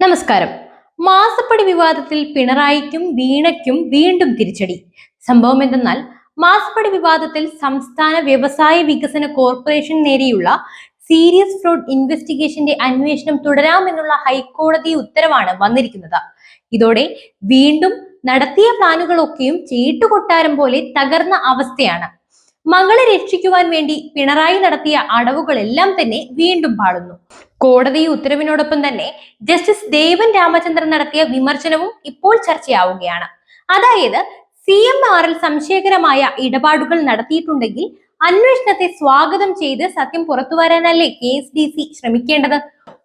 നമസ്കാരം. മാസപ്പടി വിവാദത്തിൽ പിണറായിക്കും വീണയ്ക്കും വീണ്ടും തിരിച്ചടി. സംഭവം എന്തെന്നാൽ മാസപ്പടി വിവാദത്തിൽ സംസ്ഥാന വ്യവസായ വികസന കോർപ്പറേഷൻ നേരെയുള്ള സീരിയസ് ഫ്രോഡ് ഇൻവെസ്റ്റിഗേഷന്റെ അന്വേഷണം തുടരാമെന്നുള്ള ഹൈക്കോടതി ഉത്തരവാണ് വന്നിരിക്കുന്നത്. ഇതോടെ വീണ്ടും നടത്തിയ പ്ലാനുകളൊക്കെയും ചീട്ടുകൊട്ടാരം പോലെ തകർന്ന അവസ്ഥയാണ്. മകളെ രക്ഷിക്കുവാൻ വേണ്ടി പിണറായി നടത്തിയ അടവുകളെല്ലാം തന്നെ വീണ്ടും പാളുന്നു. കോടതി ഉത്തരവിനോടൊപ്പം തന്നെ ജസ്റ്റിസ് ദേവൻ രാമചന്ദ്രൻ നടത്തിയ വിമർശനവും ഇപ്പോൾ ചർച്ചയാവുകയാണ്. അതായത് സി എം ആറിൽ സംശയകരമായ ഇടപാടുകൾ നടത്തിയിട്ടുണ്ടെങ്കിൽ അന്വേഷണത്തെ സ്വാഗതം ചെയ്ത് സത്യം പുറത്തു വരാനല്ലേ കെ എസ് ഡി സി ശ്രമിക്കേണ്ടത്?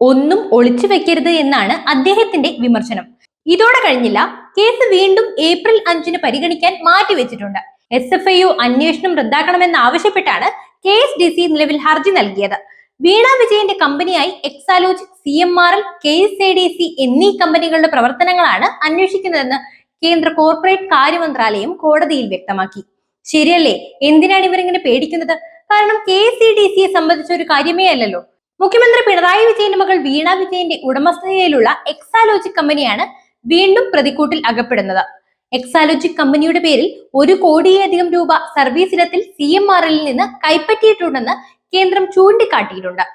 ഒന്നും ഒളിച്ചു വെക്കരുത് എന്നാണ് അദ്ദേഹത്തിന്റെ വിമർശനം. ഇതോടെ കഴിഞ്ഞില്ല കേസ് വീണ്ടും ഏപ്രിൽ അഞ്ചിന് പരിഗണിക്കാൻ മാറ്റിവെച്ചിട്ടുണ്ട്. എസ് എഫ് ഐ ഒ അന്വേഷണം റദ്ദാക്കണമെന്ന് ആവശ്യപ്പെട്ടാണ് കെ എസ് ഡി സി നിലവിൽ ഹർജി നൽകിയത്. വീണ വിജയന്റെ കമ്പനിയായി Exalogic C M R L K S A D C എന്നീ കമ്പനികളുടെ പ്രവർത്തനങ്ങളാണ് അന്വേഷിക്കുന്നതെന്ന് കേന്ദ്ര കോർപ്പറേറ്റ് കാര്യ മന്ത്രാലയം കോടതിയിൽ വ്യക്തമാക്കി. ശരിയല്ലേ? എന്തിനാണ് ഇവരിങ്ങനെ പേടിക്കുന്നത്? കാരണം കെ സി ഡി സിയെ സംബന്ധിച്ച ഒരു കാര്യമേ അല്ലല്ലോ. മുഖ്യമന്ത്രി പിണറായി വിജയന്റെ മകൾ വീണ വിജയന്റെ ഉടമസ്ഥതയിലുള്ള എക്സാലോജിക് കമ്പനിയാണ് വീണ്ടും പ്രതിക്കൂട്ടിൽ അകപ്പെടുന്നത്. എക്സാലോജിക് കമ്പനിയുടെ പേരിൽ ഒരു കോടിയിലധികം രൂപ സർവീസ് ഇനത്തിൽ സി എം ആർ എല്ലിൽ നിന്ന് കൈപ്പറ്റിയിട്ടുണ്ടെന്ന് കേന്ദ്രം ചൂണ്ടിക്കാട്ടിയിട്ടുണ്ട്.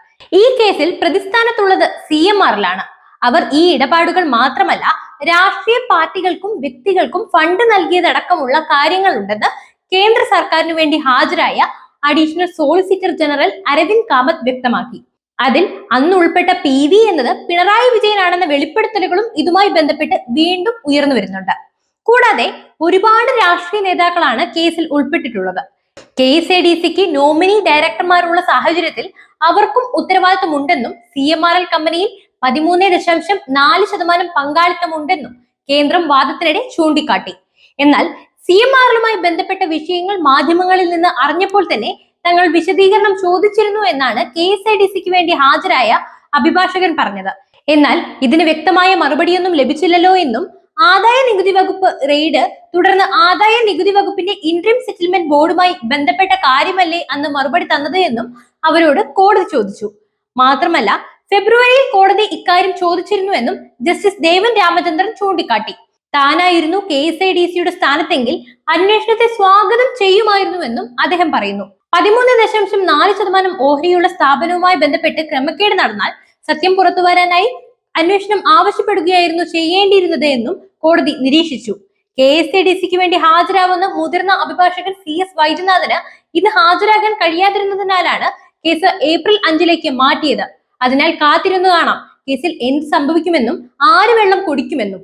ഈ കേസിൽ പ്രതിസ്ഥാനത്തുള്ളത് സി എം ആറിലാണ്. അവർ ഈ ഇടപാടുകൾ മാത്രമല്ല രാഷ്ട്രീയ പാർട്ടികൾക്കും വ്യക്തികൾക്കും ഫണ്ട് നൽകിയതടക്കമുള്ള കാര്യങ്ങളുണ്ടെന്ന് കേന്ദ്ര സർക്കാരിനു വേണ്ടി ഹാജരായ additional solicitor general Aravind Kamath വ്യക്തമാക്കി. അതിൽ അന്ന് ഉൾപ്പെട്ട പി വി എന്നത് പിണറായി വിജയനാണെന്ന വെളിപ്പെടുത്തലുകളും ഇതുമായി ബന്ധപ്പെട്ട് വീണ്ടും ഉയർന്നു വരുന്നുണ്ട്. കൂടാതെ ഒരുപാട് രാഷ്ട്രീയ നേതാക്കളാണ് കേസിൽ ഉൾപ്പെട്ടിട്ടുള്ളത്. കെ എസ് എ ഡി സിക്ക് നോമിനി ഡയറക്ടർമാരുള്ള സാഹചര്യത്തിൽ അവർക്കും ഉത്തരവാദിത്തമുണ്ടെന്നും സി എം ആർ എൽ കമ്പനിയിൽ പതിമൂന്ന് ദശാംശം നാല് ശതമാനം പങ്കാളിത്തമുണ്ടെന്നും കേന്ദ്രം വാദത്തിനിടെ ചൂണ്ടിക്കാട്ടി. എന്നാൽ സി എം ആറിലുമായി ബന്ധപ്പെട്ട വിഷയങ്ങൾ മാധ്യമങ്ങളിൽ നിന്ന് അറിഞ്ഞപ്പോൾ തന്നെ തങ്ങൾ വിശദീകരണം ചോദിച്ചിരുന്നു എന്നാണ് കെ എസ് ഐ ഡി സിക്ക് വേണ്ടി ഹാജരായ അഭിഭാഷകൻ പറഞ്ഞത്. എന്നാൽ ഇതിന് വ്യക്തമായ മറുപടിയൊന്നും ലഭിച്ചില്ലല്ലോ എന്നും ആദായ നികുതി വകുപ്പ് റെയ്ഡ് തുടർന്ന് ആദായ നികുതി വകുപ്പിന്റെ ഇൻട്രീം സെറ്റിൽമെന്റ് ബോർഡുമായി ബന്ധപ്പെട്ട കാര്യമല്ലേ അന്ന് മറുപടി തന്നത് എന്നും അവരോട് കോടതി ചോദിച്ചു. മാത്രമല്ല ഫെബ്രുവരിയിൽ കോടതി ഇക്കാര്യം ചോദിച്ചിരുന്നുവെന്നും ജസ്റ്റിസ് ദേവൻ രാമചന്ദ്രൻ ചൂണ്ടിക്കാട്ടി. താനായിരുന്നു കെ എസ് ഐ ഡി സിയുടെ സ്ഥാനത്തെങ്കിൽ അന്വേഷണത്തെ സ്വാഗതം ചെയ്യുമായിരുന്നുവെന്നും അദ്ദേഹം പറയുന്നു. പതിമൂന്ന് ദശാംശം നാല് ശതമാനം ഓഹരിയുള്ള സ്ഥാപനവുമായി ബന്ധപ്പെട്ട് ക്രമക്കേട് നടന്നാൽ സത്യം പുറത്തു വരാനായി അന്വേഷണം ആവശ്യപ്പെടുകയായിരുന്നു ചെയ്യേണ്ടിയിരുന്നത് എന്നും കോടതി നിരീക്ഷിച്ചു. കെ എസ് ഡി സിക്ക് വേണ്ടി ഹാജരാവുന്ന മുതിർന്ന അഭിഭാഷകൻ സി എസ് വൈദ്യനാഥന് ഇന്ന് ഹാജരാകാൻ കഴിയാതിരുന്നതിനാലാണ് കേസ് ഏപ്രിൽ അഞ്ചിലേക്ക് മാറ്റിയത്. അതിനാൽ കാത്തിരുന്നു കാണാം. കേസിൽ എന്ത് സംഭവിക്കുമെന്നും ആര് വെള്ളം കുടിക്കുമെന്നും.